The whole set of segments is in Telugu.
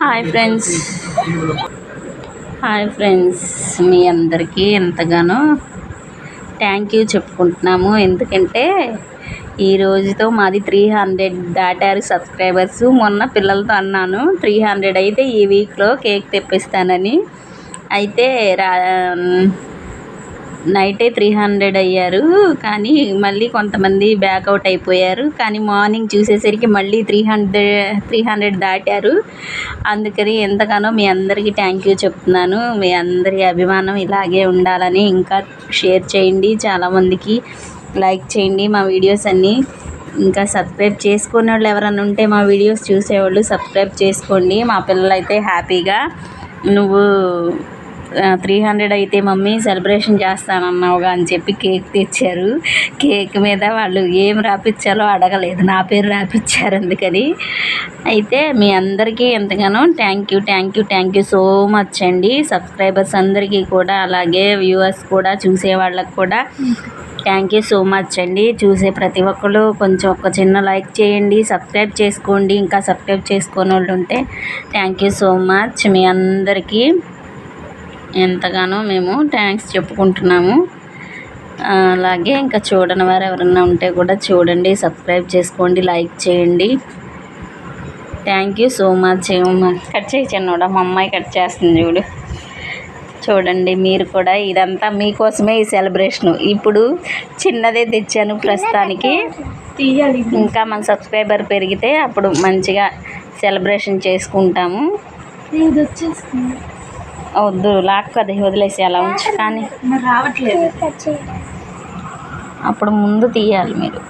Hi friends. Hi friends. మీ అందరికీ ఎంతగానో థ్యాంక్ యూ చెప్పుకుంటున్నాము. ఎందుకంటే ఈ రోజుతో మాది త్రీ హండ్రెడ్ దాటారు సబ్స్క్రైబర్స్ మొన్న పిల్లలతో అన్నాను త్రీ హండ్రెడ్ అయితే ఈ వీక్లో కేక్ తెప్పిస్తానని. అయితే రా నైటే త్రీ హండ్రెడ్ అయ్యారు. కానీ మళ్ళీ కొంతమంది బ్యాక్అవుట్ అయిపోయారు. కానీ మార్నింగ్ చూసేసరికి మళ్ళీ త్రీ హండ్రెడ్ త్రీ హండ్రెడ్ దాటారు. అందుకని ఎంతగానో మీ అందరికీ థ్యాంక్ యూ చెప్తున్నాను. మీ అందరి అభిమానం ఇలాగే ఉండాలని ఇంకా షేర్ చేయండి. చాలామందికి లైక్ చేయండి మా వీడియోస్ అన్నీ. ఇంకా సబ్స్క్రైబ్ చేసుకునే వాళ్ళు ఎవరైనా ఉంటే మా వీడియోస్ చూసేవాళ్ళు సబ్స్క్రైబ్ చేసుకోండి. మా పిల్లలు అయితే హ్యాపీగా నువ్వు త్రీ హండ్రెడ్ అయితే మమ్మీ సెలబ్రేషన్ చేస్తానన్నావుగా అని చెప్పి కేక్ తెచ్చారు. కేక్ మీద వాళ్ళు ఏం రాపిచ్చాలో అడగలేదు. నా పేరు రాపిచ్చారు అందుకని. అయితే మీ అందరికీ ఎంతగానో thank you thank you thank you so much అండి. సబ్స్క్రైబర్స్ అందరికీ కూడా అలాగే వ్యూవర్స్ కూడా చూసే వాళ్ళకి కూడా థ్యాంక్ యూ సో మచ్ అండి. చూసే ప్రతి ఒక్కరు కొంచెం ఒక చిన్న లైక్ చేయండి సబ్స్క్రైబ్ చేసుకోండి. ఇంకా సబ్స్క్రైబ్ చేసుకోని వాళ్ళు ఉంటే థ్యాంక్ యూ సో మచ్ మీ అందరికీ. ఎంతగానో మేము థ్యాంక్స్ చెప్పుకుంటున్నాము. అలాగే ఇంకా చూడని వారు ఎవరైనా ఉంటే కూడా చూడండి సబ్స్క్రైబ్ చేసుకోండి లైక్ చేయండి. Thank you so much cut చేయి కూడా మా అమ్మాయి కట్ చేస్తుంది చూడు. చూడండి మీరు కూడా ఇదంతా మీకోసమే ఈ సెలబ్రేషను. ఇప్పుడు చిన్నదే తెచ్చాను ప్రస్తుతానికి. తీయాలి ఇంకా మన సబ్స్క్రైబర్ పెరిగితే అప్పుడు మంచిగా సెలబ్రేషన్ చేసుకుంటాము. ఇది వచ్చేస్తుంది వద్దు లాక్ అది వదిలేసి అలా ఉంచు. కానీ రావట్లేదు. అప్పుడు ముందు తీయాలి మీరు.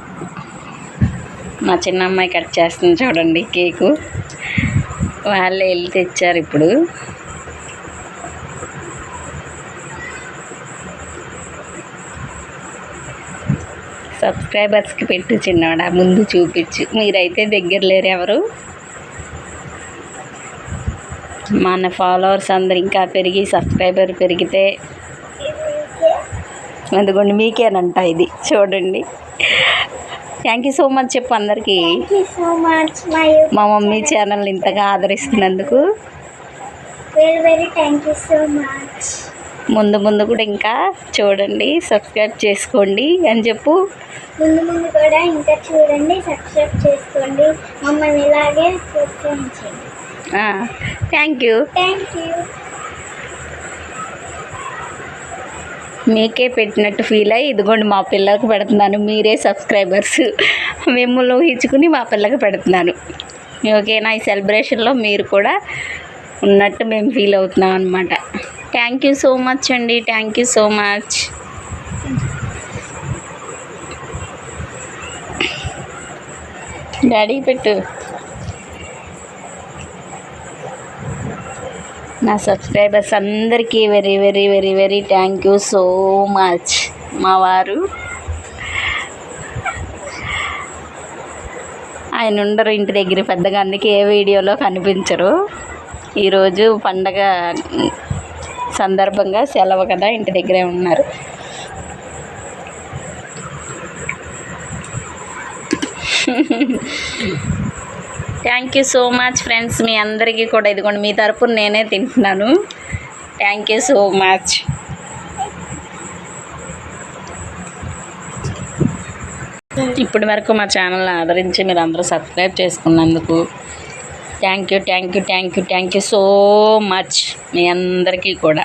మా చిన్న అమ్మాయి కట్ చేస్తుంది చూడండి కేకు. వాళ్ళే వెళ్ళి తెచ్చారు ఇప్పుడు. సబ్స్క్రైబర్స్కి పెట్టు చిన్నవాడా ముందు చూపించు. మీరైతే దగ్గర లేరు ఎవరు? మన ఫాలోవర్స్ అందరు ఇంకా పెరిగి సబ్స్క్రైబర్ పెరిగితే అందుకోండి మీకేనంట ఇది చూడండి. థ్యాంక్ యూ సో మచ్ చెప్పు అందరికీ. మై మమ్మీ ఛానల్ని ఇంతగా ఆదరిస్తున్నందుకు. ముందు ముందు కూడా ఇంకా చూడండి సబ్స్క్రైబ్ చేసుకోండి అని చెప్పు. ముందు ముందు కూడా ఇంకా చూడండి సబ్స్క్రైబ్ చేసుకోండి. మమ్మల్ని ఇలాగే ప్రోత్సహించండి. థ్యాంక్ యూ మీకే పెట్టినట్టు ఫీల్ అయ్యి ఇదిగోండి మా పిల్లలకు పెడుతున్నాను మీరే సబ్స్క్రైబర్స్ మిమ్మల్ని ఊహించుకుని మా పిల్లకి పెడుతున్నాను. ఓకేనా ఈ సెలబ్రేషన్లో మీరు కూడా ఉన్నట్టు మేము ఫీల్ అవుతున్నాం అనమాట థ్యాంక్ యూ సో మచ్ అండి thank you so much daddy పెట్టు. నా సబ్స్క్రైబర్స్ అందరికీ very very very very thank you so much మా వారు ఆయన ఉండరు ఇంటి దగ్గర పెద్దగా అందుకే ఏ వీడియోలో కనిపించరు. ఈరోజు పండగ సందర్భంగా సెలవు కదా ఇంటి దగ్గరే ఉన్నారు. Thank you so much friends మీ అందరికీ కూడా ఇదిగోండి మీ తరపున నేనే తింటున్నాను. థ్యాంక్ యూ సో మచ్ ఇప్పటి వరకు మా ఛానల్ని ఆదరించి మీరు అందరూ సబ్స్క్రైబ్ చేసుకున్నందుకు thank you thank you thank you thank you so much మీ అందరికీ కూడా.